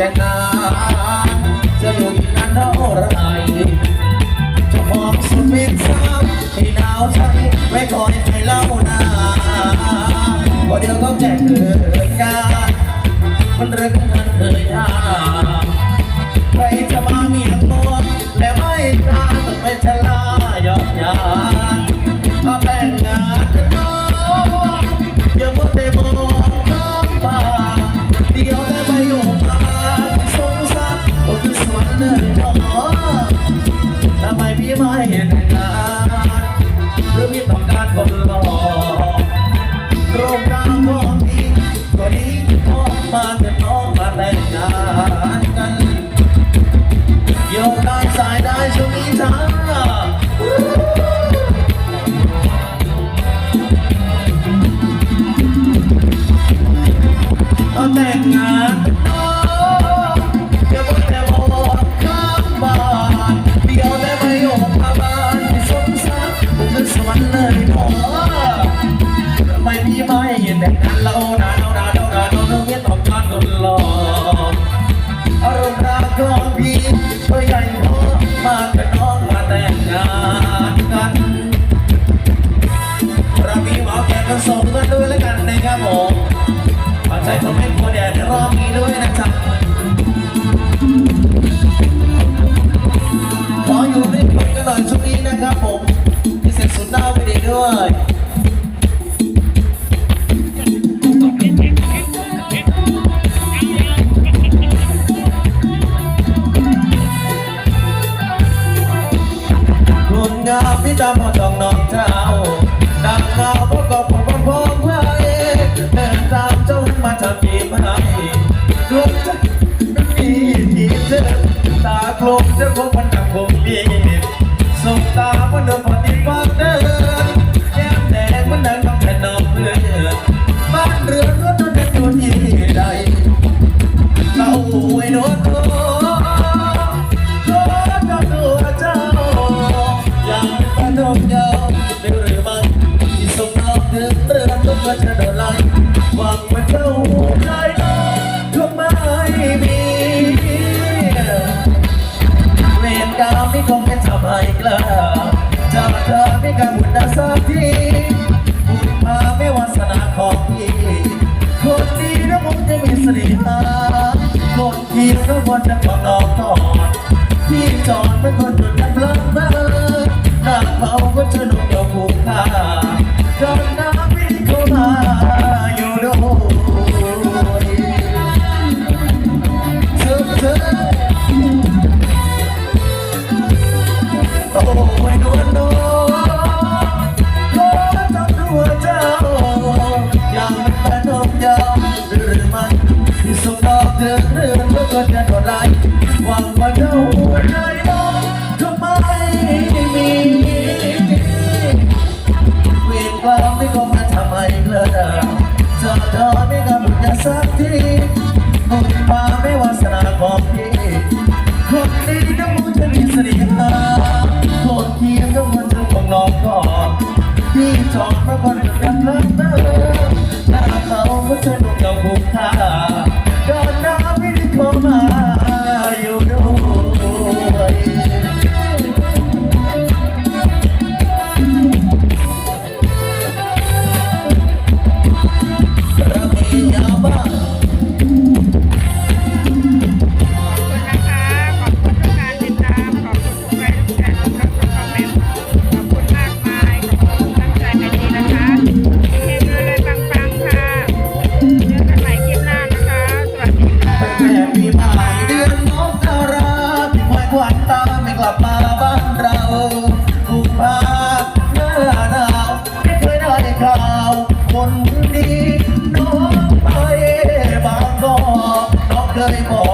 แต่นานจะอยู่ที่นั่นเท่าไรจะมองสุดวิสัยที่หนาวใจไม่คอยใครเล่านาพอเดียวก็แจกเลย เลยโอ้ทำไมพี่ไม่เห็น Yeah. นงามพี่ตำมาต้องน้องเจ้าดังข่าวพวกกับวมพงเพื่อเองเดินตามจ้มาจะปีใหมดวงใจมีทีเธอตาโกลมจะาบันหนักคงดีสบตาพนมพน ก็จะโดนไล่หวังมันเข้าใจก็ไม่มีเรียนกรรมนี่คงเป็นทำให้กล้าจากเธอไม่กล้านสักทีบุญพาไม่วาสนาของพี่คนดีแล้วผมจะมีสิริตาคนดีแล้ววัจะ เธอไม่เคย เคยบอก